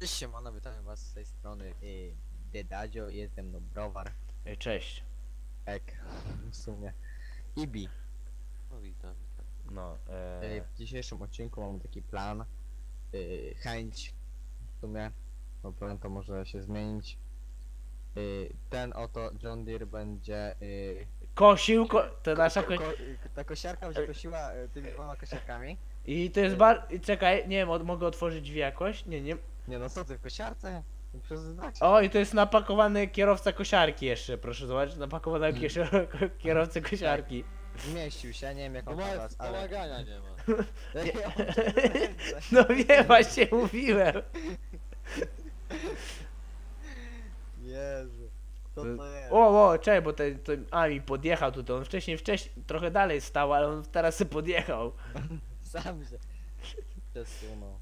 Cześć siemano, witamy was z tej strony y, Dedadzio, jest ze mną Browar, Ej, Cześć. Ek, w sumie, Ibi. No witam, witam. No, Y, e, W dzisiejszym odcinku mamy taki plan, y, chęć w sumie, bo plan to może się zmienić. Y, Ten oto John Deere będzie... y, kosił, ko to nasza ko, ko ta kosiarka będzie kosiła y, tymi dwoma kosiarkami. I to jest bar... i Czekaj, nie wiem, od- mogę otworzyć drzwi jakoś? Nie, nie. Nie no co ty, w kosiarce? O, i to jest napakowany kierowca kosiarki jeszcze, proszę zobaczyć, napakowanego kiesio- kierowcę kosiarki. Zmieścił się, nie wiem jak on teraz, ale... Pomagania nie ma. No wiem, właśnie mówiłem. Jezu, co to jest? O, o, czekaj, bo ten, to, a mi podjechał tutaj, on wcześniej, wcześniej, trochę dalej stał, ale on teraz się podjechał. Sam się przesunął.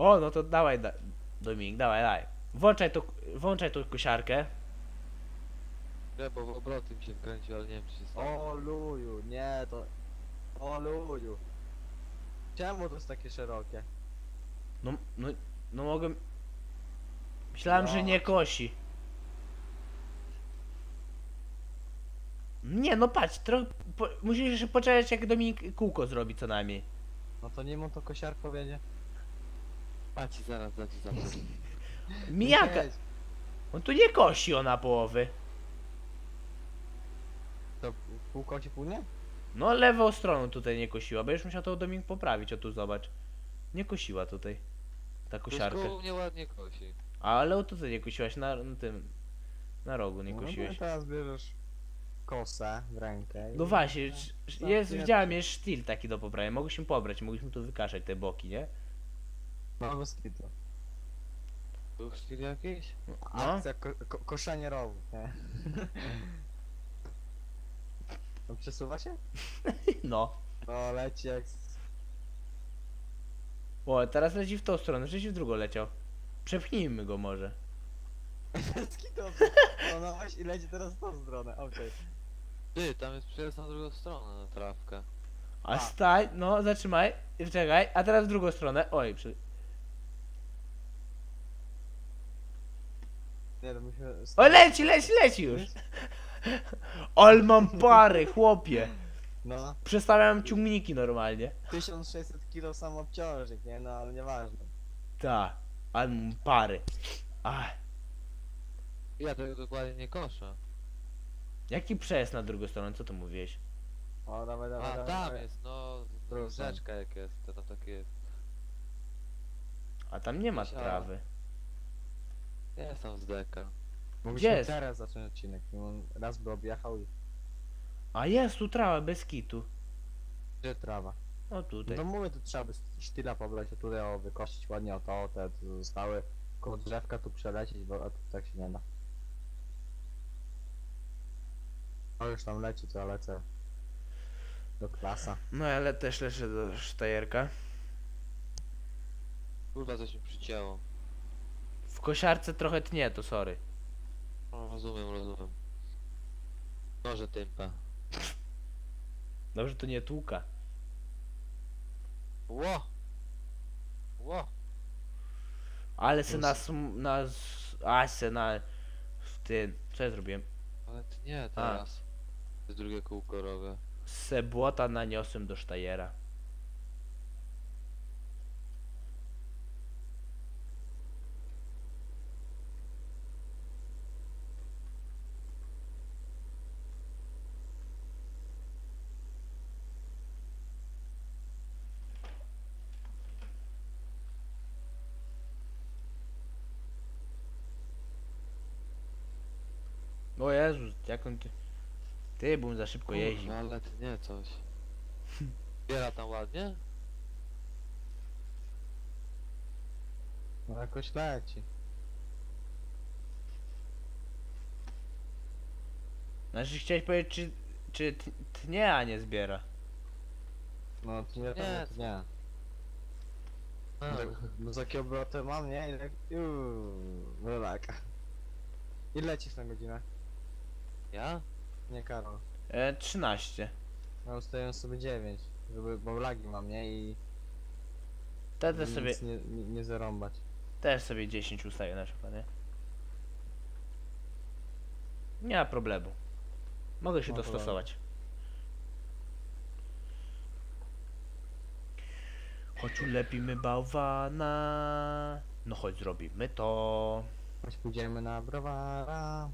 O, no to dawaj, da Dominik, dawaj, dawaj. Włączaj to, włączaj tą kosiarkę. Nie, bo w obroty mi się kręcił, ale nie wiem czy się stało. O luju, nie to... O luju. Czemu to jest takie szerokie? No, no, no mogę... Myślałem, że nie kosi. Nie, no patrz, trochę... Po, musisz jeszcze poczekać, jak Dominik kółko zrobi co najmniej. No to nie mu to kosiarko wiedzie? A ci zaraz, da ci zaraz. Mijaka! On tu nie kosi ona połowy. To pół koci, pół nie? No lewą stroną tutaj nie kosiła, będziesz musiał to Dominik poprawić, o tu zobacz. Nie kosiła tutaj. Ta kosiarka. Kosiarkę. mnie ładnie kosi. Ale o tutaj nie kosiłaś, na, na tym... Na rogu nie No, kosiłeś. No teraz bierzesz kosę w rękę i- No właśnie, sz- tak, jest, widziałem, jest sztil taki do poprawienia. Mogliśmy pobrać, mogliśmy tu wykaszać te boki, nie? No bez kitu. Był styl jakiś? No. Akcja ko ko koszenie rowów, nie? No przesuwa się? No. No leci jak... z- O, teraz leci w tą stronę, wcześniej w drugą leciał. Przepchnijmy go może. Bez kitu. No no właśnie i leci teraz w tą stronę, okej. Ty, tam jest przejazd na drugą stronę, na trawkę. A A. stań, no zatrzymaj, i czekaj, a teraz w drugą stronę. Oj, przy... Nie, to musimy... O, leci, leci, leci już! Ol mam pary, chłopie! No, Przestawiam ciągniki normalnie. 1600 kg sam obciążnik, nie? No ale nieważne. Tak, ale mam pary. Ach, Ja tego dokładnie nie koszę. jaki przejazd na drugą stronę, co ty mówiłeś? O, dawaj, dawaj, A, dawaj. tam dawaj. jest, no, Drugą rzeczka jak jest, to tam takie jest. A tam nie ma trawy. Jest tam z deka. Gdzie Mogliśmy jest? teraz zacząć odcinek. on Raz by objechał i... A jest tu trawa bez kitu. Gdzie trawa? O tutaj. No mówię, tu trzeba by sztyla pobrać, a tutaj o, wykosić ładnie o to, o te tu zostały. Koło drzewka tu przelecieć, bo a tu tak się nie da. O, już tam leci, to ja lecę. Do klasa. No ale też lecę do sztajerka. Kurwa, coś mi przycięło. W kosiarce trochę tnie, to sorry. No, rozumiem, rozumiem. Noże tympa. Dobrze to nie tłuka. Ło! Ło! Ale se Plus. na sm- na s- a se na w tym, co ja zrobiłem? Ale ty nie, teraz. To jest drugie kółko robię. Se błota naniosłem do sztajera. O Jezus, jak on ty... Ty, bo on za szybko jeździ. Kurwa, ale ty nie coś. Biera tam ładnie? No jakoś leci. Znaczy chciałeś powiedzieć, czy, czy t- tnie, a nie zbiera. No to nie, Nie, nie, to nie. A, No za jakie obroty mam, nie? Ile... Juuu, wylaka. Ile lecisz na godzinę? Ja? Nie Karol. E, 13. Ja ustawiam sobie 9, żeby, bo lagi mam, nie? I nic sobie... nie, nie, nie zarąbać. Też sobie 10 ustawię na przykład, nie? Nie ma problemu. Mogę się No to dostosować. Chodź ulepimy bałwana. No chodź zrobimy to. Choć pójdziemy na browara.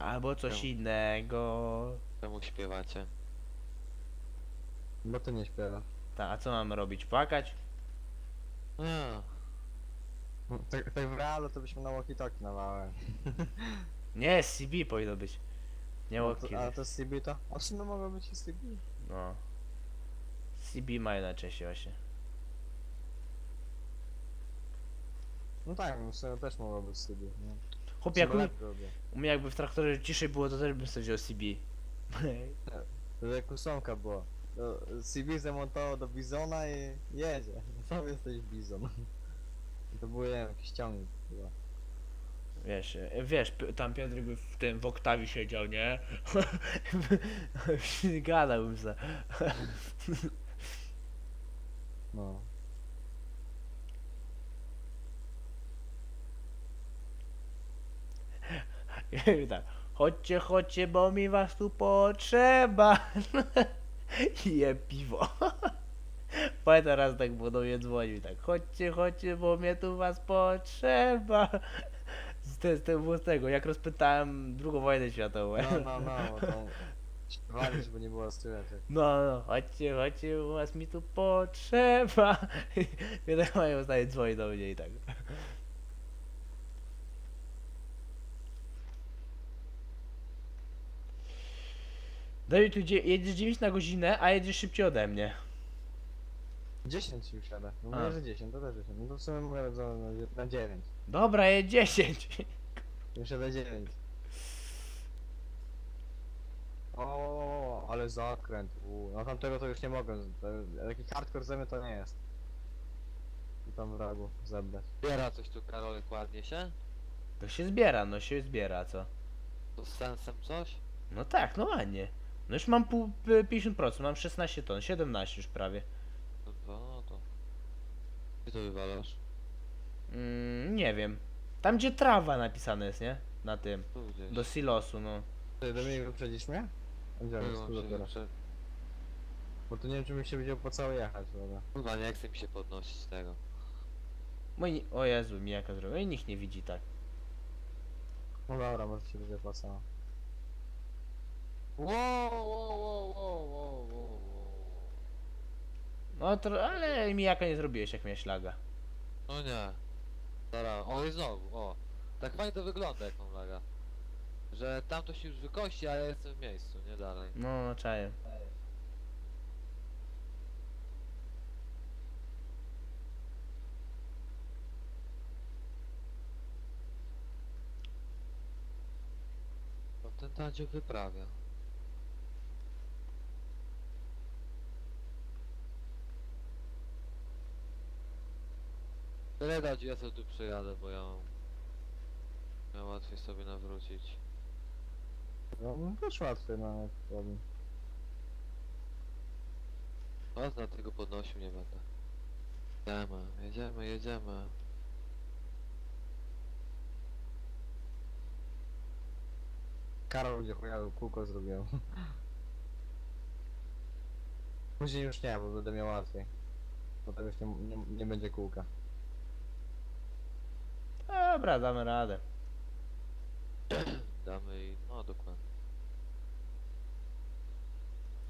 Albo coś Czemu? innego. Czemu śpiewacie? Bo ty nie śpiewa. Ta, a co mamy robić? Płakać? A, No, Tak, tak w realu to byśmy na walkie-talkie nawałem. Nie, CB powinno być. Nie No walkie. to, a to CB to? A w sumie mogło być i CB. No. CB mają najczęściej właśnie. No tak, w sumie też mogło być CB. Nie? Chłop, jak u, mnie jakby w traktorze ciszej było, to też bym sobie wziął CB. To jak ósemka było. To CB zamontował do Bizona i jedzie. Sam jesteś Bizon. I to był jakiś ciągnik chyba. Wiesz, wiesz, tam Piotrek by w tym w oktawie siedział, nie? Gadałbym se. No. I tak, chodźcie, chodźcie, bo mi was tu potrzeba. I je piwo. Pamiętam raz tak było do mnie dzwonił i tak, chodźcie, chodźcie, bo mnie tu was potrzeba. Z, te, z tego tego, jak rozpytałem drugą wojnę światową. No, no, no, bo to śpiewali, żeby nie było słychać. No, no, chodźcie, chodźcie, bo was mi tu potrzeba. I tak mają stanie dzwoni do mnie i tak. Daj tu dzie- jedziesz 9 na godzinę, a jedziesz szybciej ode mnie. 10 już jadę. No A. mówię, że 10, to też 10. No to w sumie mówię że na, na 9. Dobra, jedź 10. Już jadę 9. O, ale zakręt. U, no tamtego to już nie mogę. to- Taki hardcore zemy to nie jest. I tam wragu zebrać. Biera coś tu Karolek ładnie się? To się zbiera, no się zbiera, co? To z sensem coś? No tak, no ładnie. No już mam pół, p- 50%, mam 16 ton, 17 już prawie. No to, no to. Gdzie to wywalasz? Mm, nie wiem. Tam gdzie trawa napisane jest, nie? Na tym. Tu gdzieś. Do silosu, no. Ty wyprzedzisz mnie? Byłam Tu się dopiero. prze- Bo tu nie wiem czy mi się będzie opłacało jechać, prawda? Kurwa, nie chce mi się podnosić tego. Ni- o Jezu, mi jaka zrobiła. I nikt nie widzi tak. No dobra, może się będzie opłacało. Wow, wow, wow, wow, wow, wow, wow. No to, ale mi jaka nie zrobiłeś, jak miałeś laga. No nie. Dobra, o i znowu, o. Tak fajnie to wygląda jak mam laga. Że tam to się już wykości, a ja jestem w miejscu, nie dalej. No, no czaję. To ten tadziu wyprawia. Tyle dać, ja sobie tu przyjadę, bo ja mam... Ja łatwiej sobie nawrócić. No, no też łatwiej nawet powiem. O, na tego podnosił nie będę. Jedziemy, jedziemy, jedziemy. Karol będzie chujały kółko zrobił. Później już nie, bo będę miał łatwiej. Potem już nie, nie, nie będzie kółka. Dobra, damy radę. Damy i... no dokładnie.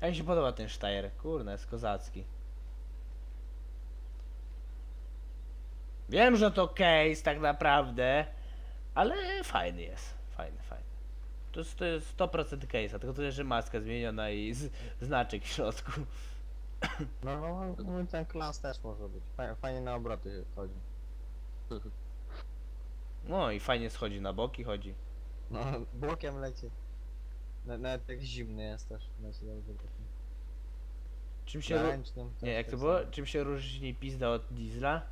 Jak mi się podoba ten Steyr. Kurna, jest kozacki. Wiem, że to case tak naprawdę, ale fajny jest. Fajny, fajny. To jest, to jest 100% case'a, tylko tyle, że maska zmieniona i z, znaczek w środku. No, ten klas też może być. Fajnie, fajnie na obroty chodzi. No i fajnie schodzi na boki, chodzi. No, bokiem leci. Na- Nawet jak zimny jest też, leci dobrze bokiem. Czym się... Ru... ręcznym też Nie, jak to tak było? samo. Czym się różni pizda od diesla?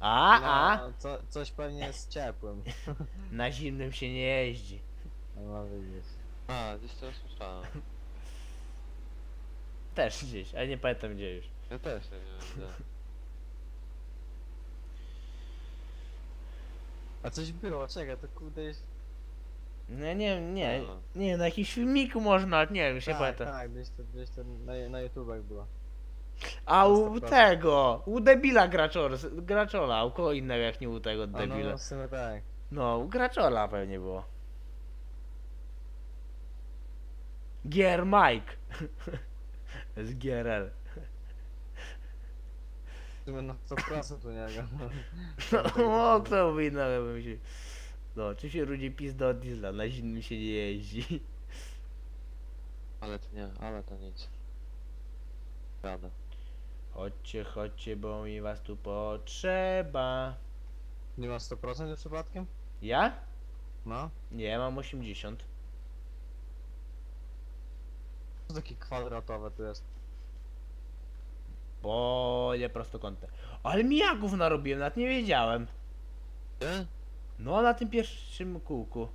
A, a! No, co, coś pewnie jest ciepłym. Na zimnym się nie jeździ. No widzisz. A, gdzieś to słyszałem. Też gdzieś, ale nie pamiętam gdzie już. Ja też nie wiem gdzie. A coś było, czekaj, to kurde jest... Nie, nie, nie, No. nie, na jakimś filmiku można, nie wiem, już nie tak, pamiętam. tak, gdzieś to, gdzieś to na, na YouTubach było. A u 100%. tego, u debila graczor, graczola, u kogo innego jak nie u tego A debila. no, w sumie tak. No, u graczola pewnie było. Gier Mike. Z GRL. Sumie na 100% u niego. No, kto by innego wymyślił. No, czy się ludzi pizda od diesla, na zimnym się nie jeździ. Ale to nie, ale to nic. Rada. Chodźcie, chodźcie, bo mi was tu potrzeba. Nie masz 100% już przypadkiem? Ja? No. Nie, mam 80. Co takie kwadratowe tu jest? Bo nie prostokątne. Ale mijaków narobiłem, nawet nie wiedziałem. Nie? No, na tym pierwszym kółku.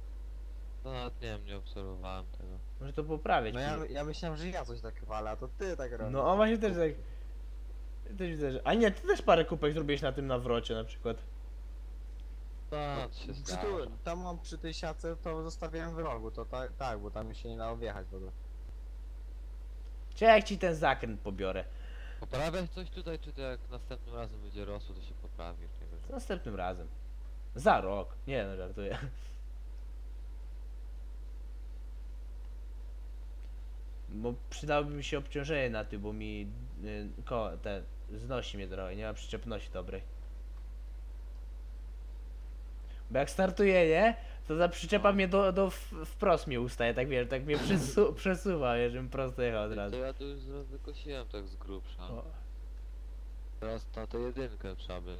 No nawet nie wiem, nie obserwowałem tego. Może to poprawiać. No ja, później. ja myślałem, że ja coś tak walę, a to ty tak robisz. No, a właśnie też tak. Też widzę, że. A nie, ty też parę kupek zrobiłeś na tym nawrocie na przykład. No, to się Czy zdarza. tu, tam mam przy tej siatce, to zostawiałem w rogu, to tak, tak, bo tam mi się nie dało wjechać w ogóle. Czy jak ci ten zakręt pobiorę? Poprawiać coś tutaj, czy to jak następnym razem będzie rosło, to się poprawi? Nie wiem. Następnym razem. Za rok. Nie no, żartuję. Bo przydałoby mi się obciążenie na tym, bo mi y, ko, te, znosi mnie trochę, nie ma przyczepności dobrej. Bo jak startuję, nie? To ta przyczepa mnie do, do w- wprost mnie ustaje, tak wiesz, tak mnie przesu, przesuwa, wiesz, żebym prosto jechał od To razu. ja tu już zaraz wykosiłem tak z grubsza. O. Teraz na tę jedynkę trzeba by, nie?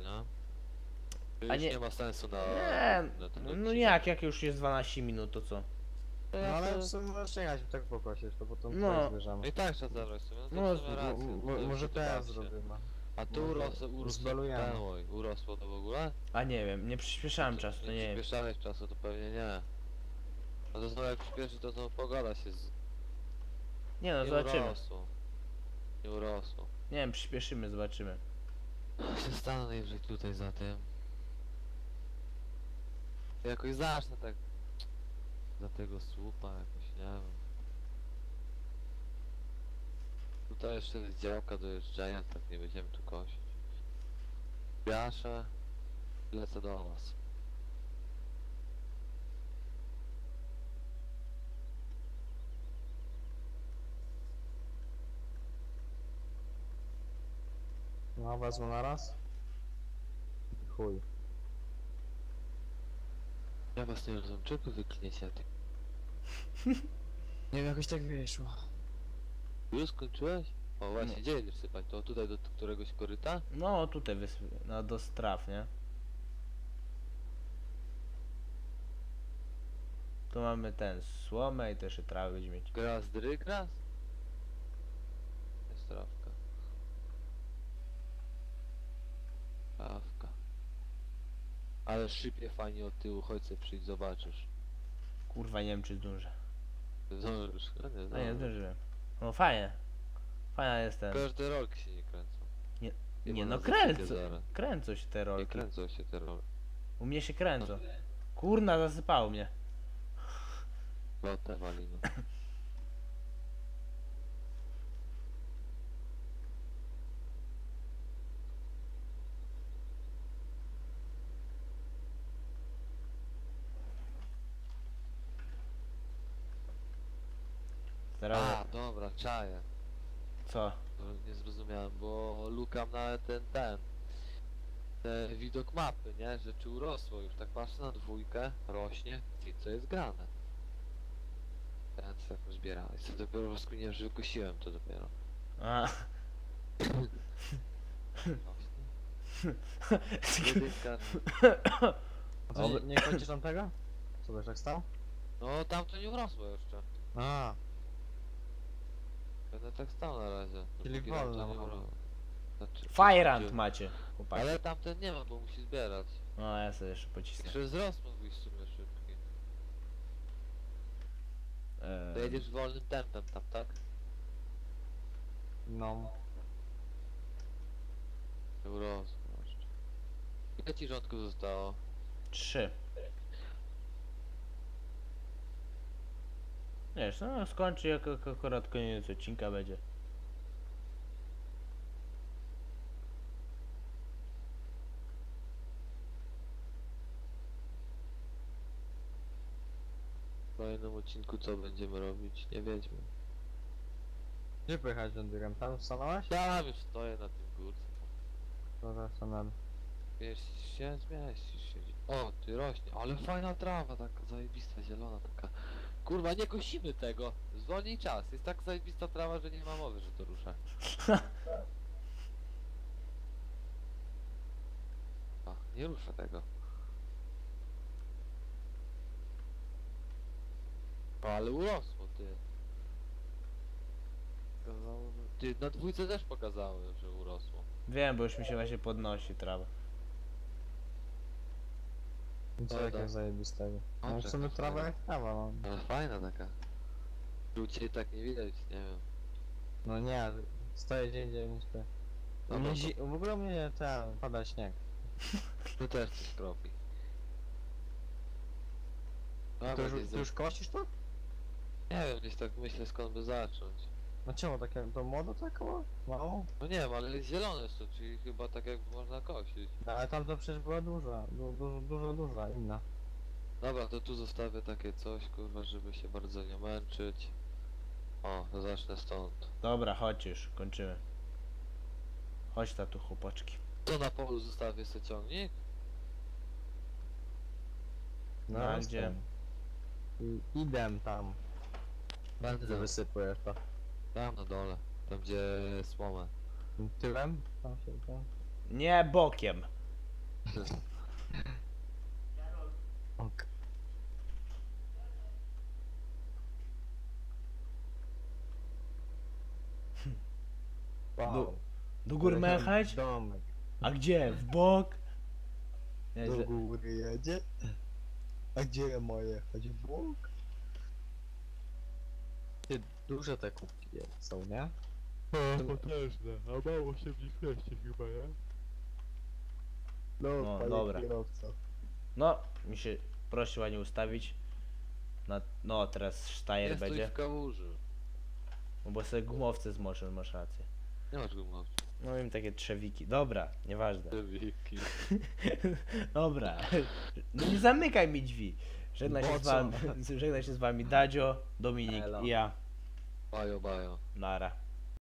To A już nie- nie... ma sensu na... Nie, na ten no odcinek. jak, jak już jest 12 minut, to co? To No ja ale to- w sumie możesz jechać tak pokosić, to potem No. no. zbierzemy. I tak trzeba zabrać sobie, no to No, w sumie rację. to może to teraz zrobimy. A tu urosło, urosło, zbalujemy. ten, urosło to w ogóle? A nie wiem, nie przyspieszałem czasu, to nie wiem. przyspieszałeś czasu, to pewnie nie. A to znowu jak przyspieszy, to znowu pogoda się z... Nie no, nie zobaczymy. urosło. Nie urosło. Nie wiem, przyspieszymy, zobaczymy. Się stanę najwyżej tutaj za tym. Jakoś zacznę tak... Za tego słupa jakoś, nie wiem. Tutaj jeszcze jest działka do jeżdżenia, tak nie będziemy tu kosić. Biaszę. Lecę do was. No wezmę na raz. Chuj. Ja was nie rozumiem, czego wy klniecie? Ty Nie wiem, jakoś tak wyszło. Już skończyłeś? O właśnie, No. gdzie jedziesz sypać? To tutaj do któregoś koryta? No tutaj wys... no do straw, nie? Tu mamy ten, słomę i też i trawy będziemy mieć. Gras dry gras? Jest trawka. Trawka. Ale szybie fajnie od tyłu, chodź se przyjdź, zobaczysz. Kurwa, nie wiem czy zdążę. Zdążysz, no nie No nie, zdążysz. zdążyłem. No fajnie. Fajna jest ten. Każde rolki się nie kręcą. Nie- Chyba Nie na no, zasadzie kręcą. zaraz. Kręcą się te Nie rolki. kręcą się te rolki. U mnie się kręcą. Kurna, zasypało mnie. Lotę walimy. Teraz... A, dobra, czaję. Co? To Nie zrozumiałem, bo lukam na ten, ten, ten widok mapy, nie? Że czy urosło już, tak patrzę na dwójkę, rośnie, i co jest grane. Ten co tak zbierałeś, co dopiero rozkminiłem, że wykosiłem to dopiero. A. Jedynka, A co, nie, nie kończysz tam tego? Co byś tak stał? no tam to nie urosło jeszcze. A, Będę tak stał na razie. Czyli dopóki tam to wolno nie ma. urosło. Znaczy, Fajrant macie, chłopaki. Ale tamten nie ma, bo musi zbierać. No ja sobie jeszcze pocisnę. Jeszcze wzrost mógł być w sumie szybki. To Eee, jedziesz wolnym tempem tam, tak? No. Urosło jeszcze. Ile ci rządku zostało? Trzy. Wiesz, no skończy jak jak akurat koniec odcinka będzie. W kolejnym odcinku co będziemy robić? Nie wiedźmy. Gdzie pojechać Deere'em? Tam stanąłeś? Tam już stoję na tym górce. Dobra, stanąłem. Mieścisz się? Zmieścisz się. O, ty rośnie, ale fajna trawa, taka zajebista, zielona taka. Kurwa, nie kosimy tego. Zwolnij czas. Jest tak zajebista trawa, że nie ma mowy, że to rusza. A, nie rusza tego. O, ale urosło, ty. Ty, na dwójce też pokazały, że urosło. Wiem, bo już mi się właśnie podnosi trawa. Co Dobra. takiego zajebistego? No w Dobrze, sumie to trawa jak trawa, no. Ale fajna taka. Tu cię tak nie widać, nie wiem. No nie, stoję gdzie indziej niż ty. U Dobra, mnie to- zi- w ogóle mnie ten, pada śnieg. Tu też coś kropi. To Dobra, już, ty już kosisz to? Nie wiem, gdzieś tak myślę skąd by zacząć. No czemu takie, to młodo tak mało? Mało? No nie wiem, ale zielone jest to, czyli chyba tak jak można kosić. No, ale tam to przecież była duża, du, du, dużo, duża, inna. Dobra, to tu zostawię takie coś, kurwa, żeby się bardzo nie męczyć. O, to zacznę stąd. Dobra, chodź już, kończymy. Chodź ta tu chłopaczki. To na polu zostawię sobie ciągnik? No, jestem. gdzie? Idę tam, Będę wysypuję to. Tam na dole. Tam gdzie słomę. Tyłem? Tam się, tam. Nie bokiem. Ok. Do- Do góry ma jechać? Domek. A gdzie? W bok? Nie, Do że- góry jedzie? A gdzie ma jechać? W bok? Duże te kubki są, nie? No, potężne, a mało się w nich mieści chyba, nie? No, panie dobra. kierowco. No, mi się prosi ładnie ustawić. Na, no, teraz sztajer Jest tu i będzie. w kałuży. No bo sobie gumowce zmoczę, masz rację. Nie masz gumowców. No im takie trzewiki. Dobra, nieważne. Wiki. Dobra. No nie zamykaj mi drzwi. Żegna się z wami, żegna się z wami Dadzio, Dominik Elo. i ja. Bayo, bayo. Nara.